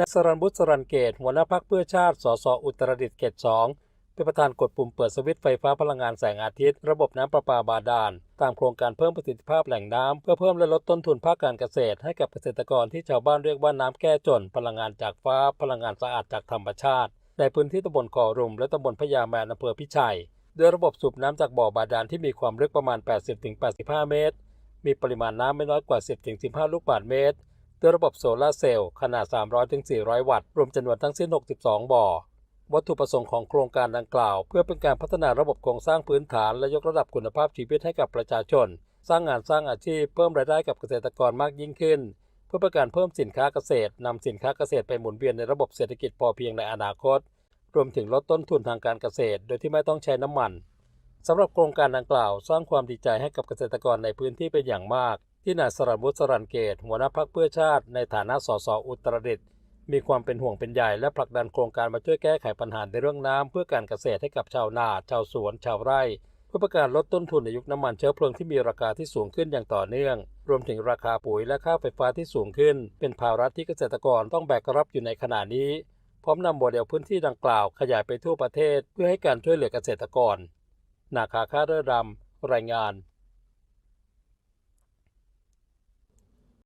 นายสรันบุตรสรันเกตหัวหน้าพักเพื่อชาติ สส อุตรดิตถ์เขตสองเป็นประธานกดปุ่มเปิดสวิตช์ไฟฟ้าพลังงานแสงอาทิตย์ ระบบน้ำประปาบาดาล ตามโครงการเพิ่มประสิทธิภาพแหล่งน้ำเพื่อเพิ่มและลดต้นทุนภาคการเกษตร ให้กับเกษตรกรที่ชาวบ้านเรียกว่าน้ำแก้จน พลังงานจากฟ้า พลังงานสะอาดจากธรรมชาติ ในพื้นที่ตำบลก่อรุม และตำบลพญาแมนอำเภอพิชัยด้วยระบบสูบน้ำจากบ่อบาดาลที่มีความลึกประมาณ 80-85 เมตร มีปริมาณน้ำไม่น้อยกว่า 10-15 ลูกบาศก์เมตร ด้วยระบบโซลาร์เซลล์ขนาด 300-400 วัตต์ รวมจำนวนทั้งสิ้น 62 บ่อ วัตถุประสงค์ของโครงการดังกล่าว เพื่อเป็นการพัฒนาระบบโครงสร้างพื้นฐานและยกระดับคุณภาพชีวิตให้กับประชาชน สร้างงานสร้างอาชีพเพิ่มรายได้กับเกษตรกรมากยิ่งขึ้น เพื่อเป็นการเพิ่มสินค้าเกษตรนำสินค้าเกษตรไปหมุนเวียนในระบบเศรษฐกิจพอเพียงในอนาคต รวมถึงลดต้นทุนทางการเกษตร โดยที่ไม่ต้องใช้น้ำมันสำหรับโครงการดังกล่าว สร้างความดีใจให้กับเกษตรกรในพื้นที่เป็นอย่างมาก ที่นายสรันวุสรันเกต หัวหน้าพักเพื่อชาติในฐานะสสอุตรดิตถ์มีความเป็นห่วงเป็นใยและผลักดันโครงการมาช่วยแก้ไขปัญหาในเรื่องน้ำเพื่อการเกษตรให้กับชาวนา ชาวสวน ชาวไร่ เพื่อประการลดต้นทุนในยุคน้ำมันเชื้อเพลิงที่มีราคาที่สูงขึ้นอย่างต่อเนื่อง รวมถึงราคาปุ๋ยและค่าไฟฟ้าที่สูงขึ้น เป็นภาระที่เกษตรกรต้องแบกรับอยู่ในขณะนี้ พร้อมนำโมเดลพื้นที่ดังกล่าวขยายไปทั่วประเทศ เพื่อให้การช่วยเหลือเกษตรกร นาคาค่าเรือดำรายงาน